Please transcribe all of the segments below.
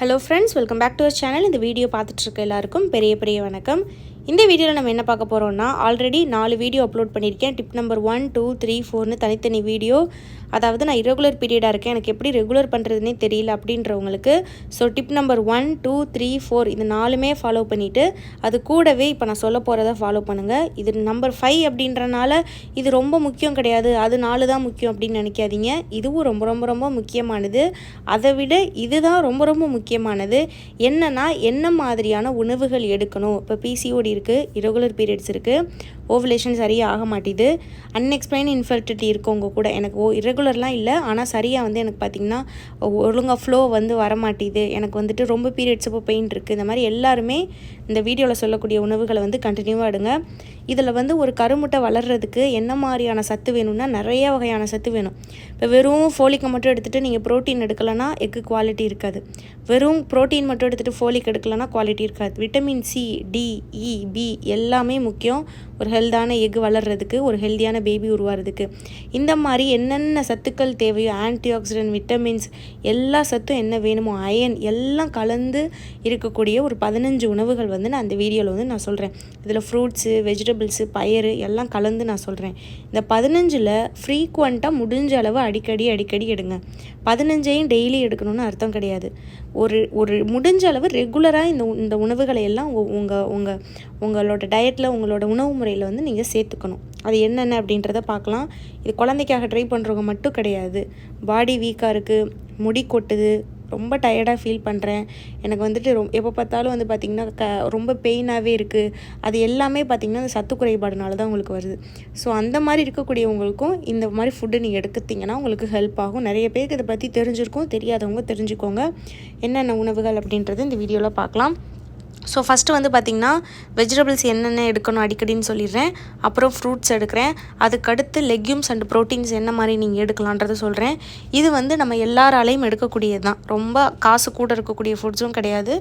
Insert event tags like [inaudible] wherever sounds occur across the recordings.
Hello friends welcome back to our channel இந்த video பார்த்துட்டு இருக்க எல்லாருக்கும் பெரிய பெரிய வணக்கம். இந்த வீடியோவில் நம்ம என்ன பார்க்க போகிறோம்னா ஆல்ரெடி நாலு வீடியோ அப்லோட் பண்ணியிருக்கேன். Tip number one two three ஃபோர்னு தனித்தனி வீடியோ அதாவது நான் irregular பீரியடாக இருக்கேன் எனக்கு எப்படி ரெகுலர் பண்ணுறதுனே தெரியல அப்படின்றவங்களுக்கு so tip number one two three four இது நாலுமே ஃபாலோ பண்ணிவிட்டு அது கூடவே இப்போ நான் சொல்ல போகிறத ஃபாலோ பண்ணுங்கள் இது நம்பர் ஃபைவ் அப்படின்றனால இது ரொம்ப முக்கியம் கிடையாது. அது நாலு தான் முக்கியம் அப்படின்னு நினைக்காதீங்க. இதுவும் ரொம்ப ரொம்ப ரொம்ப முக்கியமானது. அதை விட இதுதான் ரொம்ப ரொம்ப முக்கியமானது. என்னன்னா என்ன மாதிரியான உணவுகள் எடுக்கணும்? இப்போ பிசிஓடி இருக்குது இரகுலர் பீரியட்ஸ் இருக்குது ஓவலேஷன் சரியாக ஆக மாட்டேது அன்எக்ஸ்பிளைன் இன்ஃபர்டிலிட்டி இருக்கவங்க கூட எனக்கு ஓ irregularலாம் இல்லை. ஆனால் சரியாக வந்து எனக்கு பார்த்திங்கன்னா ஒழுங்காக ஃப்ளோ வந்து வர மாட்டேது எனக்கு வந்துட்டு ரொம்ப பீரியட்ஸ் இப்போ பெயின் இருக்குது இந்த மாதிரி எல்லாருமே இந்த வீடியோவில் சொல்லக்கூடிய உணவுகளை வந்து கண்டினியூவாக எடுங்க. இதில் வந்து ஒரு கருமுட்டை வளர்கிறதுக்கு என்ன மாதிரியான சத்து வேணும்னா நிறைய வகையான சத்து வேணும். இப்போ வெறும் ஃபோலிக்கை மட்டும் எடுத்துகிட்டு நீங்கள் ப்ரோட்டீன் எடுக்கலைன்னா எக்கு குவாலிட்டி இருக்காது. வெறும் ப்ரோட்டீன் மட்டும் எடுத்துகிட்டு ஃபோலிக் எடுக்கலைன்னா குவாலிட்டி இருக்காது. Vitamin C D E B எல்லாமே முக்கியம். ஒரு ஹெல்தான எக் வளர்கிறதுக்கு ஒரு ஹெல்தியான பேபி உருவாகிறதுக்கு இந்த மாதிரி என்னென்ன சத்துக்கள் தேவையோ ஆன்டி ஆக்சிடென்ட் விட்டமின்ஸ் எல்லா சத்தும் என்ன வேணுமோ அயன் எல்லாம் கலந்து இருக்கக்கூடிய ஒரு பதினஞ்சு உணவுகள் வந்து நான் அந்த வீடியோவில் வந்து நான் சொல்கிறேன் இதில் ஃப்ரூட்ஸு வெஜிடபிள்ஸு பயிறு எல்லாம் கலந்து நான் சொல்கிறேன் இந்த பதினஞ்சில் ஃப்ரீக்குவெண்ட்டாக முடிஞ்ச அளவு அடிக்கடி அடிக்கடி எடுங்க. பதினஞ்சையும் டெய்லி எடுக்கணும்னு அர்த்தம் கிடையாது. ஒரு ஒரு முடிஞ்ச அளவு ரெகுலராக இந்த உ- இந்த உணவுகளை எல்லாம் உங்கள் உங்கள் உங்களோட டயட்டில் உங்களோட உணவு முறையில் வந்து நீங்கள் சேர்த்துக்கணும். அது என்னென்ன அப்படின்றத பார்க்கலாம். இது குழந்தைக்காக ட்ரை பண்ணுறவங்க மட்டும் கிடையாது. பாடி வீக்காக இருக்குது முடி கொட்டுது ரொம்ப டயர்டாக ஃபீல் பண்ணுறேன் எனக்கு வந்துட்டு ரொ எப்போ பார்த்தாலும் வந்து பார்த்திங்கன்னா க ரொம்ப பெயினாகவே இருக்குது அது எல்லாமே பார்த்திங்கன்னா அந்த சத்து குறைபாடுனால தான் உங்களுக்கு வருது. ஸோ அந்த மாதிரி இருக்கக்கூடியவங்களுக்கும் இந்த மாதிரி ஃபுட்டு நீங்கள் எடுத்துட்டிங்கன்னா உங்களுக்கு ஹெல்ப் ஆகும். நிறைய பேருக்கு இதை பற்றி தெரிஞ்சிருக்கும் தெரியாதவங்க தெரிஞ்சுக்கோங்க. என்னென்ன உணவுகள் அப்படின்றது இந்த வீடியோவில் பார்க்கலாம். ஸோ ஃபஸ்ட்டு வந்து பார்த்திங்கன்னா வெஜிடபிள்ஸ் என்னென்ன எடுக்கணும் அடிக்கடின்னு சொல்லிடுறேன். அப்புறம் ஃப்ரூட்ஸ் எடுக்கிறேன். அதுக்கடுத்து லெக்யூம்ஸ் அண்ட் ப்ரோட்டீன்ஸ் என்ன மாதிரி நீங்கள் எடுக்கலான்றத சொல்கிறேன் இது வந்து நம்ம எல்லாராலையும் எடுக்கக்கூடியது தான் ரொம்ப காசு கூட இருக்கக்கூடிய ஃபுட்ஸும் கிடையாது.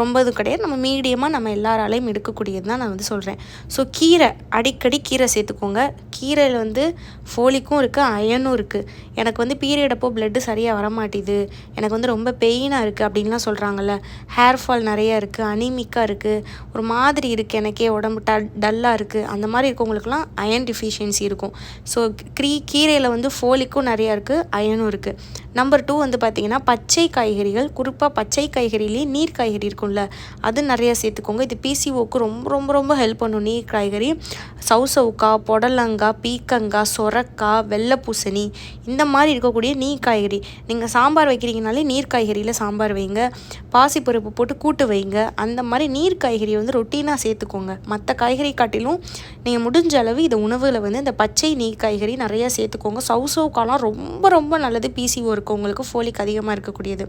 ரொம்ப இதுவும் கிடையாது. நம்ம மீடியமாக நம்ம எல்லாராலையும் எடுக்கக்கூடியது தான் நான் வந்து சொல்கிறேன் ஸோ கீரை அடிக்கடி கீரை சேர்த்துக்கோங்க. கீரையில் வந்து ஃபோலிக்கும் இருக்குது அயனும் இருக்குது எனக்கு வந்து பீரியட் அப்போ பிளட்டு சரியாக வரமாட்டேது. எனக்கு வந்து ரொம்ப பெயினாக இருக்குது அப்படின்லாம் சொல்கிறாங்கல்ல ஹேர் ஃபால் நிறையா இருக்குது அனிமி அனிமிக்காக இருக்குது ஒரு மாதிரி இருக்குது எனக்கே உடம்பு ட டல்லாக இருக்குது அந்த மாதிரி இருக்கவங்களுக்குலாம் அயன் டிஃபிஷியன்சி இருக்கும். ஸோ க்ரீ கீரையில் வந்து ஃபோலிக்கும் நிறையா இருக்குது அயனும் இருக்குது நம்பர் டூ வந்து பார்த்திங்கன்னா பச்சை காய்கறிகள் குறிப்பாக பச்சை காய்கறிலேயே நீர் காய்கறி இருக்கும்ல அது நிறைய சேர்த்துக்கோங்க. இது பிசிஓக்கு ரொம்ப ரொம்ப ரொம்ப ஹெல்ப் பண்ணும் நீர் காய்கறி. சவுசவுக்காய் புடலங்காய் பீக்கங்காய் சொரக்காய் வெள்ளை பூசணி இந்த மாதிரி இருக்கக்கூடிய நீர் காய்கறி. நீங்கள் சாம்பார் வைக்கிறீங்கனாலே நீர் காய்கறியில் சாம்பார் வைங்க. பாசிப்பருப்பு போட்டு கூட்டு வைங்க. அந்த மாதிரி நீர் காய்கறி வந்து ரொட்டீனாக சேர்த்துக்கோங்க. மற்ற காய்கறி காட்டிலும் நீங்கள் முடிஞ்ச அளவு இந்த உணவில் வந்து இந்த பச்சை நீர் காய்கறி நிறையா சேர்த்துக்கோங்க. சவுசவுக்காலாம் ரொம்ப ரொம்ப நல்லது பிசிஓ இருக்கவங்களுக்கு ஃபோலிக் அதிகமாக இருக்கக்கூடியது.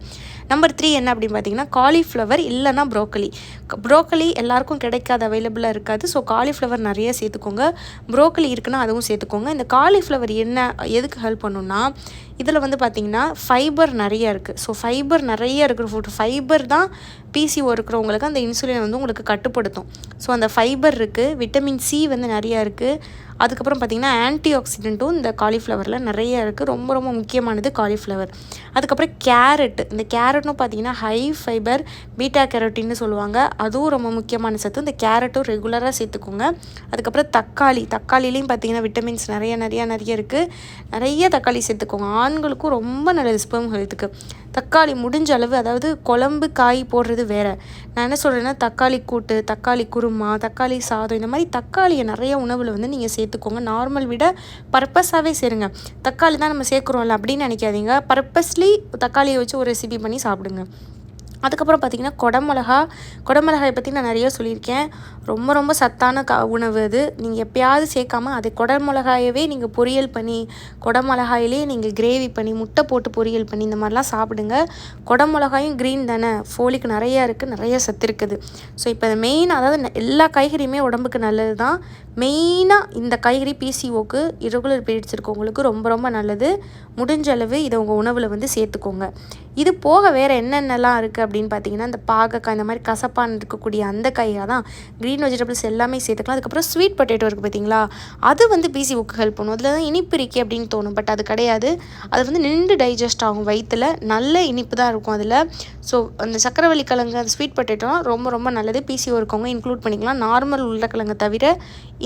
நம்பர் த்ரீ என்ன அப்படின்னு பார்த்தீங்கன்னா காலிஃப்ளவர் இல்லைன்னா ப்ரோக்கலி ப்ரோக்கலி எல்லாருக்கும் கிடைக்காது அவைலபிளாக இருக்காது. ஸோ காலிஃப்ளவர் நிறைய சேர்த்துக்கோங்க. ப்ரோக்கலி இருக்குன்னா அதுவும் சேர்த்துக்கோங்க. இந்த காலிஃப்ளவர் என்ன எதுக்கு ஹெல்ப் பண்ணுன்னா இதில் வந்து பார்த்திங்கன்னா ஃபைபர் நிறைய இருக்குது ஸோ ஃபைபர் நிறைய இருக்கிற ஃபுட் ஃபைபர் தான் பிசிஓ இருக்கிறவங்களுக்கு அந்த இன்சுலின் வந்து உங்களுக்கு கட்டுப்படுத்தும். ஸோ அந்த ஃபைபர் இருக்குது விட்டமின் சி வந்து நிறையா இருக்குது அதுக்கப்புறம் பார்த்திங்கன்னா ஆன்டி ஆக்சிடென்ட்டும் இந்த காலிஃப்ளவரில் நிறைய இருக்குது ரொம்ப ரொம்ப முக்கியமானது காலிஃப்ளவர் அதுக்கப்புறம் கேரட் இந்த கேரட்டும் பார்த்திங்கன்னா ஹை ஃபைபர் பீட்டா கேரோட்டின்னு சொல்லுவாங்க. அதுவும் ரொம்ப முக்கியமான சத்து. இந்த கேரட்டும் ரெகுலராக சேர்த்துக்கோங்க. அதுக்கப்புறம் தக்காளி. தக்காளிலையும் பார்த்திங்கன்னா விட்டமின்ஸ் நிறைய நிறைய நிறைய இருக்குது நிறைய தக்காளி சேர்த்துக்கோங்க. ஆண்களுக்கும் ரொம்ப நல்லது ஸ்பெம் ஹெல்த்துக்கு தக்காளி முடிஞ்ச அளவு அதாவது குழம்பு காய் போடுறது வேறு. நான் என்ன சொல்கிறேன்னா தக்காளி கூட்டு தக்காளி குருமா தக்காளி சாதம் இந்த மாதிரி தக்காளியை நிறைய உணவில் வந்து நீங்கள் சேர்த்துக்கோங்க. நார்மல் விட பர்பஸாகவே சேருங்க. தக்காளி தான் நம்ம சேர்க்குறோம்ல அப்படின்னு நினைக்காதீங்க. பர்பஸ்லி தக்காளியை வச்சு ஒரு ரெசிபி பண்ணி சாப்பிடுங்க. அதுக்கப்புறம் பார்த்திங்கன்னா குடமிளகா குடமிளகாயை பற்றி நான் நிறைய சொல்லியிருக்கேன். ரொம்ப ரொம்ப சத்தான க உணவு அது. நீங்கள் எப்பயாவது சேர்க்காம அதை குடமிளகாயவே நீங்கள் பொரியல் பண்ணி குடமிளகாயிலே நீங்கள் கிரேவி பண்ணி முட்டை போட்டு பொரியல் பண்ணி இந்த மாதிரிலாம் சாப்பிடுங்க. குடமிளகாயும் க்ரீன் தானே? ஃபோலிக் நிறையா இருக்குது நிறைய சத்து இருக்குது. ஸோ இப்போ இந்த மெயின் அதாவது எல்லா காய்கறியுமே உடம்புக்கு நல்லது தான். மெயினாக இந்த காய்கறி பிசிஓக்கு இரகுலர் பீரியட்ஸ் இருக்கவங்களுக்கு ரொம்ப ரொம்ப நல்லது. முடிஞ்ச அளவு இதை உங்கள் உணவில் வந்து சேர்த்துக்கோங்க. இது போக வேறு என்னென்னலாம் இருக்குது அப்படின்னு பார்த்தீங்கன்னா இந்த பாகக்காய் இந்த மாதிரி கசப்பான் இருக்கக்கூடிய அந்த காயாக தான். க்ரீன் வெஜிடபிள்ஸ் எல்லாமே சேர்த்துக்கலாம். அதுக்கப்புறம் ஸ்வீட் பொட்டேட்டோ இருக்குது பார்த்தீங்களா? அது வந்து பிசி உக்கு ஹெல்ப் பண்ணும். அதில் தான் இனிப்பு இருக்கே அப்படின்னு தோணும். பட் அது கிடையாது. அது வந்து நின்று டைஜஸ்ட் ஆகும் வயிற்றில் நல்ல இனிப்பு தான் இருக்கும் அதில். ஸோ அந்த சக்கரவள்ளி கிழங்கு அந்த ஸ்வீட் பொட்டேட்டோ ரொம்ப ரொம்ப நல்லது. பிசிஓ இருக்கவங்க இன்க்ளூட் பண்ணிக்கலாம். நார்மல் உருளைக்கிழங்கை தவிர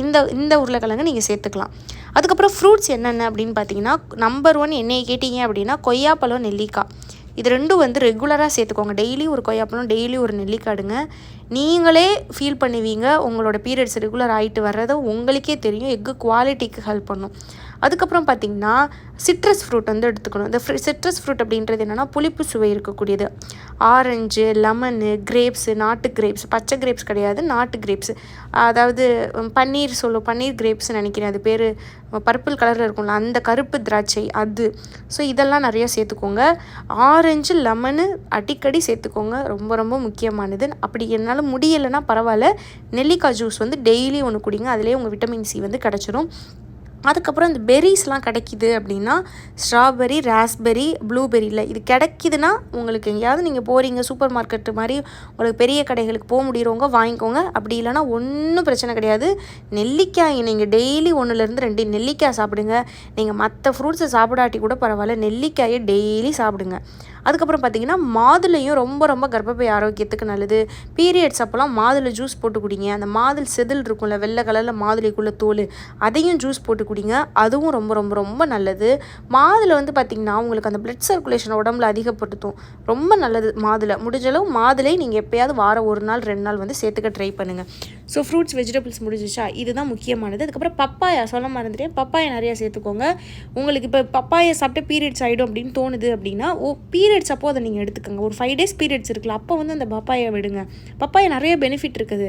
இந்த இந்த உருளைக்கிழங்கு நீங்கள் சேர்த்துக்கலாம். அதுக்கப்புறம் ஃப்ரூட்ஸ் என்னென்ன அப்படின்னு பார்த்தீங்கன்னா நம்பர் ஒன் என்னையை கேட்டிங்க அப்படின்னா கொய்யாப்பழம் நெல்லிக்காய். இது ரெண்டும் வந்து ரெகுலராக சேர்த்துக்கோங்க. டெய்லி ஒரு கொய்யாப்பழம் டெய்லி ஒரு நெல்லிக்காடுங்க. நீங்களே ஃபீல் பண்ணுவீங்க. உங்களோட பீரியட்ஸ் ரெகுலர் ஆகிட்டு வர்றது உங்களுக்கே தெரியும். எக்கு குவாலிட்டிக்கு ஹெல்ப் பண்ணும். அதுக்கப்புறம் பார்த்திங்கன்னா சிட்ரஸ் ஃப்ரூட் வந்து எடுத்துக்கணும். இந்த ஃப்ரூ சிட்ரஸ் ஃப்ரூட் அப்படின்றது என்னென்னா புளிப்பு சுவை இருக்கக்கூடியது. ஆரஞ்சு லெமனு கிரேப்ஸு நாட்டு கிரேப்ஸ் பச்சை கிரேப்ஸ் கிடையாது நாட்டு கிரேப்ஸ் அதாவது பன்னீர் சொல்லும் பன்னீர் கிரேப்ஸ்னு நினைக்கிறேன். அது பேர் பர்பிள் கலரில் இருக்கும்ல அந்த கருப்பு திராட்சை அது. ஸோ இதெல்லாம் நிறைய சேர்த்துக்கோங்க. ஆரஞ்சு லெமனு அடிக்கடி சேர்த்துக்கோங்க. ரொம்ப ரொம்ப முக்கியமானது. அப்படி என்னால் முடியலைன்னா பரவாயில்ல. நெல்லிக்காய் ஜூஸ் வந்து டெய்லி ஒன்று குடிங்க. அதிலே உங்கள் விட்டமின் சி வந்து கிடச்சிரும். அதுக்கப்புறம் இந்த பெரிஸ்லாம் கிடைக்கிது அப்படின்னா ஸ்ட்ராபெரி ராஸ்பெரி ப்ளூபெரியில் இது கிடைக்கிதுன்னா உங்களுக்கு எங்கேயாவது நீங்கள் போகிறீங்க சூப்பர் மார்க்கெட்டு மாதிரி உங்களுக்கு பெரிய கடைகளுக்கு போக முடியறவங்க வாங்கிக்கோங்க. அப்படி இல்லைனா ஒன்றும் பிரச்சனை கிடையாது. நெல்லிக்காய் நீங்கள் டெய்லி ஒன்றுலேருந்து ரெண்டு நெல்லிக்காய் சாப்பிடுங்க. நீங்கள் மற்ற ஃப்ரூட்ஸை சாப்பிடாட்டி கூட பரவாயில்ல நெல்லிக்காயை டெய்லி சாப்பிடுங்க. அதுக்கப்புறம் பார்த்திங்கன்னா மாதுளையும் ரொம்ப ரொம்ப கர்ப்பப்பை ஆரோக்கியத்துக்கு நல்லது. பீரியட்ஸ் அப்போல்லாம் மாதுளை ஜூஸ் போட்டு குடிங்க. அந்த மாதுள் செதில் இருக்கும்ல வெள்ளை கலரில் மாதுளைக்குள்ளே தோல் அதையும் ஜூஸ் போட்டு குடிங்க. அதுவும் ரொம்ப ரொம்ப ரொம்ப நல்லது. மாதுளை வந்து பார்த்திங்கன்னா உங்களுக்கு அந்த பிளட் சர்க்குலேஷன் உடம்புல அதிகப்படுத்தும். ரொம்ப நல்லது மாதுளை. முடிஞ்சளவு மாதுளை நீங்கள் எப்போயாவது வாரம் ஒரு நாள் ரெண்டு நாள் வந்து சேர்த்துக்க ட்ரை பண்ணுங்கள் ஸோ ஃப்ரூட்ஸ் வெஜிடபிள்ஸ் முடிஞ்சிச்சா இதுதான் முக்கியமானது. அதுக்கப்புறம் பப்பாயா சொல்ல மறந்துட்டேன். பப்பாயா நிறையா சேர்த்துக்கோங்க. உங்களுக்கு இப்போ பப்பாயா சாப்பிட்டு பீரியட்ஸ் ஆகிடும் அப்படின்னு தோணுது அப்படின்னா ஓ பீரியட் பீரியட்ஸ் அப்போது அதை நீங்கள் எடுத்துக்கோங்க. ஒரு ஃபைவ் டேஸ் பீரியட்ஸ் இருக்குல்ல அப்போ வந்து அந்த பப்பாயை விடுங்க. பப்பாயா நிறைய பெனிஃபிட் இருக்குது.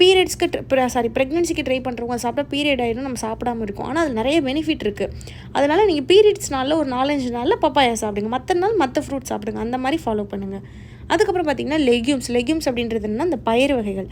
பீரியட்ஸ்க்கு சாரி ப்ரெக்னென்சிக்கு ட்ரை பண்ணுறவங்க சாப்பிட்டா பீரியட் ஆகிடும் நம்ம சாப்பிடாம இருக்கும். ஆனால் அது நிறைய பெனிஃபிட் இருக்குது அதனால் நீங்கள் பீரியட்ஸ் நாளில் ஒரு நாலஞ்சு நாளில் பப்பாயா சாப்பிடுங்க. மற்ற நாள் மற்ற ஃப்ரூட் சாப்பிடுங்க. அந்த மாதிரி ஃபாலோ பண்ணுங்கள் அதுக்கப்புறம் பார்த்திங்கன்னா லெக்யூம்ஸ் லெக்யூம்ஸ் அப்படின்றது என்னன்னா அந்த பயிர் வகைகள்.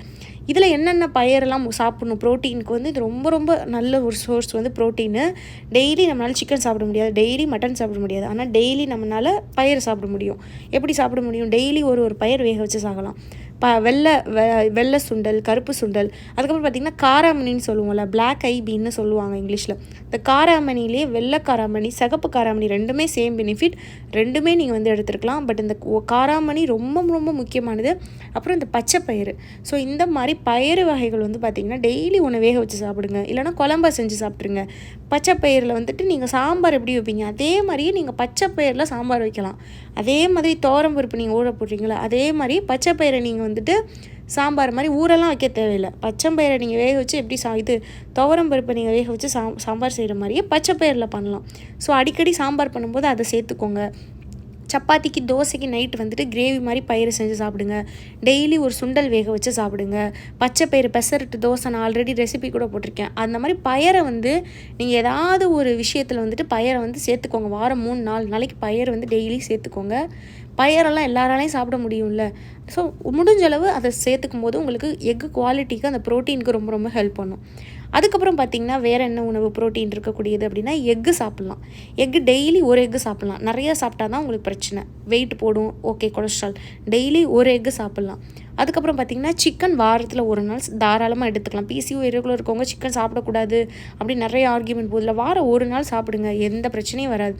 இதில் என்னென்ன பயிரெல்லாம் சாப்பிடணும்? ப்ரோட்டீனுக்கு வந்து இது ரொம்ப ரொம்ப நல்ல ஒரு சோர்ஸ் வந்து ப்ரோட்டீனு. டெய்லி நம்மளால் சிக்கன் சாப்பிட முடியாது. டெய்லி மட்டன் சாப்பிட முடியாது. ஆனால் டெய்லி நம்மளால் பயிர் சாப்பிட முடியும். எப்படி சாப்பிட முடியும்? டெய்லி ஒரு ஒரு பயிர் வேக வச்சு சாகலாம் ப வெள்ளை வெ வெள்ளை சுண்டல் கருப்பு சுண்டல். அதுக்கப்புறம் பார்த்திங்கன்னா காராமணின்னு சொல்லுவோம்ல பிளாக் ஐ பீன்னு சொல்லுவாங்க இங்கிலீஷில். இந்த காராமணிலே வெள்ளை காராமணி சிகப்பு காராமணி ரெண்டுமே சேம் பெனிஃபிட் ரெண்டுமே நீங்கள் வந்து எடுத்துருக்கலாம். பட் இந்த காராமணி ரொம்ப ரொம்ப முக்கியமானது. அப்புறம் இந்த பச்சை பயிறு. ஸோ இந்த மாதிரி பயிறு வகைகள் வந்து பார்த்திங்கன்னா டெய்லி ஒன்று வேக வச்சு சாப்பிடுங்க. இல்லைனா குழம்பா செஞ்சு சாப்பிட்ருங்க பச்சை பயிரில் வந்துட்டு நீங்கள் சாம்பார் எப்படி வைப்பீங்க? அதே மாதிரியே நீங்கள் பச்சை பயிரில் சாம்பார் வைக்கலாம். அதே மாதிரி தோரம் பருப்பு நீங்கள் ஊற போடுறீங்களா அதே மாதிரி பச்சை பயிரை நீங்கள் வந்துட்டு சாம்பார் மாதிரி ஊரெல்லாம் வைக்க தேவையில்லை. பச்சை பயிரை நீங்கள் வேக வச்சு எப்படி சா இது துவரம் பருப்பை நீங்கள் வேக வச்சு சா சாம்பார் செய்கிற மாதிரியே பச்சை பயிரில் பண்ணலாம். ஸோ அடிக்கடி சாம்பார் பண்ணும்போது அதை சேர்த்துக்கோங்க. சப்பாத்திக்கு தோசைக்கு நைட் வந்துட்டு கிரேவி மாதிரி பயிறு செஞ்சு சாப்பிடுங்க. டெய்லி ஒரு சுண்டல் வேக வச்சு சாப்பிடுங்க. பச்சை பயிறு பெசரட்டு தோசை நான் ஆல்ரெடி ரெசிபி கூட போட்டிருக்கேன். அந்த மாதிரி பயரை வந்து நீங்கள் ஏதாவது ஒரு விஷயத்தில் வந்துட்டு பயரை வந்து சேர்த்துக்கோங்க. வாரம் மூணு நாலு நாளைக்கு பயர் வந்து டெய்லி சேர்த்துக்கோங்க. பயரெல்லாம் எல்லாராலையும் சாப்பிட முடியும்ல. ஸோ முடிஞ்ச அளவு அதை சேர்த்துக்கும் போது உங்களுக்கு எக் குவாலிட்டிக்கு அந்த ப்ரோட்டீனுக்கு ரொம்ப ரொம்ப ஹெல்ப் பண்ணும். அதுக்கப்புறம் பார்த்திங்கன்னா வேறு என்ன உணவு ப்ரோட்டீன் இருக்கக்கூடியது அப்படின்னா எக்கு சாப்பிட்லாம். எக்கு டெய்லி ஒரு எக்கு சாப்பிட்லாம். நிறையா சாப்பிட்டா தான் உங்களுக்கு பிரச்சனை. வெயிட் போடும். ஓகே கொலஸ்ட்ரால் டெய்லி ஒரு எக்கு சாப்பிட்லாம். அதுக்கப்புறம் பார்த்திங்கன்னா சிக்கன் வாரத்தில் ஒரு நாள் தாராளமாக எடுத்துக்கலாம். பிசிஓ ரெகுலர் இருக்கவங்க சிக்கன் சாப்பிடக்கூடாது அப்படி நிறைய ஆர்கியூமெண்ட் போதில் வாரம் ஒரு நாள் சாப்பிடுங்க எந்த பிரச்சனையும் வராது.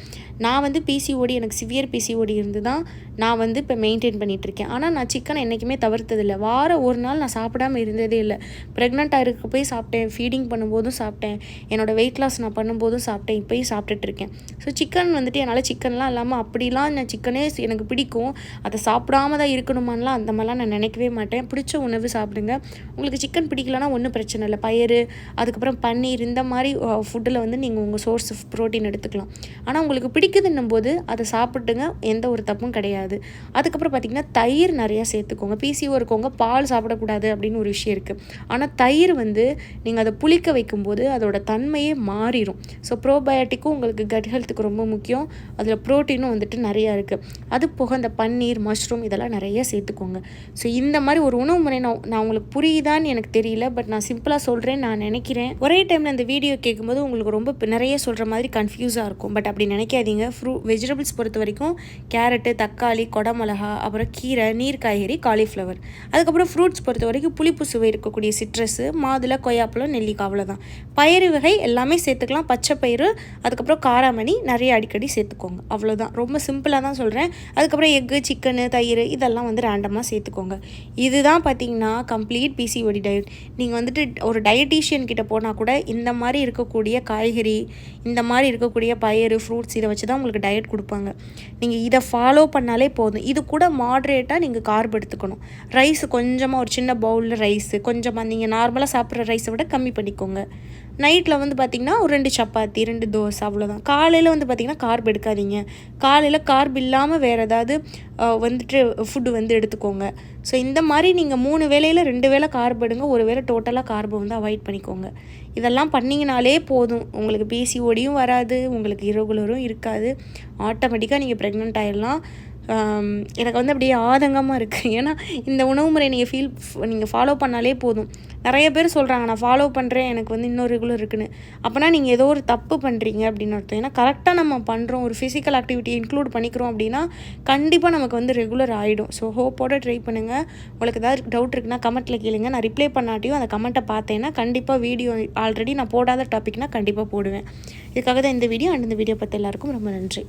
நான் வந்து பிசிஓடி எனக்கு சிவியர் பிசிஓடி இருந்து தான் நான் வந்து இப்போ மெயின்டைன் பண்ணிகிட்ருக்கேன் ஆனால் நான் சிக்கனை என்றைக்குமே தவிர்த்ததில்லை. வாரம் ஒரு நாள் நான் சாப்பிடாமல் இருந்ததே இல்லை. ப்ரெக்னெண்ட்டாக இருக்க போய் சாப்பிட்டேன் ஃபீடிங் பண்ணும்போதும் சாப்பிட்டேன். என்னோடய வெயிட் லாஸ் நான் பண்ணும்போதும் சாப்பிட்டேன் இப்போயும் சாப்பிட்டுட்ருக்கேன் ஸோ சிக்கன் வந்துட்டு என்னால் சிக்கன்லாம் இல்லாமல் அப்படிலாம் நான் சிக்கனே எனக்கு பிடிக்கும். அதை சாப்பிடாம தான் இருக்கணுமான்லாம் அந்த மாதிரிலாம் நான் நினைக்கவே மாட்டேன். பிடிச்ச உணவு சாப்பிடுங்க. உங்களுக்கு சிக்கன் பிடிக்கலனா ஒன்றும் பிரச்சனை இல்லை. பயிறு அதுக்கப்புறம் பன்னீர் இந்த மாதிரி ஃபுட்டில் வந்து நீங்கள் உங்கள் சோர்ஸ் ஆஃப் ப்ரோட்டீன் எடுத்துக்கலாம். ஆனால் உங்களுக்கு பிடிக்குதுன்னும் போது அதை சாப்பிட்டுங்க எந்த ஒரு தப்பும் கிடையாது. அதுக்கப்புறம் பார்த்திங்கன்னா தயிர் நிறையா சேர்த்துக்கோங்க. பிசிஓ இருக்கவங்க பால் சாப்பிடக்கூடாது அப்படின்னு ஒரு விஷயம் இருக்குது ஆனால் தயிர் வந்து நீங்கள் அதை புளிக்க வைக்கும்போது அதோட தன்மையே மாறிடும் ஸோ ப்ரோபயோட்டிக்கும் உங்களுக்கு கட் ஹெல்த்துக்கு ரொம்ப முக்கியம். அதில் ப்ரோட்டீனும் வந்துட்டு நிறையா இருக்குது அது போக இந்த பன்னீர் மஷ்ரூம் இதெல்லாம் நிறைய சேர்த்துக்கோங்க. ஸோ இந்த இந்த மாதிரி ஒரு உணவு முறை நான் நான் உங்களுக்கு புரியுதான்னு எனக்கு தெரியல பட் நான் சிம்பிளாக சொல்கிறேன் நான் நினைக்கிறேன். ஒரே டைமில் அந்த வீடியோ கேட்கும்போது உங்களுக்கு ரொம்ப நிறைய சொல்கிற மாதிரி கன்ஃபியூஸாக இருக்கும். பட் அப்படி நினைக்காதீங்க. ஃப்ரூ வெஜிடபிள்ஸ் பொறுத்த வரைக்கும் கேரட்டு தக்காளி கொடமிளகா அப்புறம் கீரை நீர் காய்கறி காலிஃப்ளவர் அதுக்கப்புறம் ஃப்ரூட்ஸ் பொறுத்த வரைக்கும் புளிப்பு சுவை இருக்கக்கூடிய சிட்ரஸு மாதுளை கொய்யாப்பழம் நெல்லிக்காய் அவ்வளோதான் பயிறு வகை எல்லாமே சேர்த்துக்கலாம். பச்சை பயிறு அதுக்கப்புறம் காராமணி நிறைய அடிக்கடி சேர்த்துக்கோங்க. அவ்வளோதான் ரொம்ப சிம்பிளாக தான் சொல்கிறேன் அதுக்கப்புறம் எக்கு சிக்கனு தயிர் இதெல்லாம் வந்து ரேண்டமாக சேர்த்துக்கோங்க. இதுதான் பார்த்தீங்கன்னா கம்ப்ளீட் பிசிஓடி டயட் நீங்கள் வந்துட்டு ஒரு டயட்டீஷியன் கிட்டே போனால் கூட இந்த மாதிரி இருக்கக்கூடிய காய்கறி இந்த மாதிரி இருக்கக்கூடிய பயிறு ஃப்ரூட்ஸ் இதை வச்சு தான் உங்களுக்கு டயட் கொடுப்பாங்க. நீங்கள் இதை ஃபாலோ பண்ணாலே போதும். இது கூட மாட்ரேட்டாக நீங்கள் கார்ப் எடுத்துக்கணும். ரைஸ் கொஞ்சமாக ஒரு சின்ன பவுலில் ரைஸு கொஞ்சமாக நீங்கள் நார்மலாக சாப்பிட்ற ரைஸை விட கம்மி பண்ணிக்கோங்க. நைட்டில் வந்து பார்த்திங்கன்னா ஒரு ரெண்டு சப்பாத்தி ரெண்டு தோசை அவ்வளோதான் காலையில் வந்து பார்த்திங்கன்னா கார்ப் எடுக்காதீங்க. காலையில் கார்ப் இல்லாமல் வேறு ஏதாவது வந்துட்டு ஃபுட்டு வந்து எடுத்துக்கோங்க. ஸோ இந்த மாதிரி நீங்கள் மூணு வேளையில் ரெண்டு வேளை கார்பு எடுங்க. ஒரு வேளை டோட்டலாக கார்பை வந்து அவாய்ட் பண்ணிக்கோங்க. இதெல்லாம் பண்ணிங்கனாலே போதும். உங்களுக்கு பிசிஓடியும் வராது. உங்களுக்கு இரகுலரும் இருக்காது. ஆட்டோமேட்டிக்காக நீங்கள் ப்ரெக்னென்ட் ஆயிடலாம் எனக்கு வந்து அப்படியே ஆதங்கமாக இருக்குது [laughs] ஏன்னா இந்த உணவு முறை நீங்கள் ஃபீல் நீங்கள் ஃபாலோ பண்ணாலே போதும். நிறைய பேர் சொல்கிறாங்க நான் ஃபாலோ பண்ணுறேன் எனக்கு வந்து இன்னொரு ரெகுலர் இருக்குன்னு. அப்போனா நீங்கள் ஏதோ ஒரு தப்பு பண்ணுறீங்க அப்படின்னு அர்த்தம். ஏன்னா கரெக்டாக நம்ம பண்ணுறோம் ஒரு ஃபிசிக்கல் ஆக்டிவிட்டி இன்க்ளூட் பண்ணிக்கிறோம் அப்படின்னா கண்டிப்பாக நமக்கு வந்து ரெகுலர் ஆகிடும் ஸோ ஹோப்போட ட்ரை பண்ணுங்கள் உங்களுக்கு ஏதாவது டவுட் இருக்குன்னா கமெண்ட்டில் கேளுங்க. நான் ரிப்ளை பண்ணாட்டியும் அந்த கமெண்ட்டை பார்த்தேன்னா கண்டிப்பாக வீடியோ ஆல்ரெடி நான் போடாத டாப்பிக்னால் கண்டிப்பாக போடுவேன். இதுக்காக தான் இந்த வீடியோ அண்ட் இந்த வீடியோ பற்றி எல்லாருக்கும் ரொம்ப நன்றி.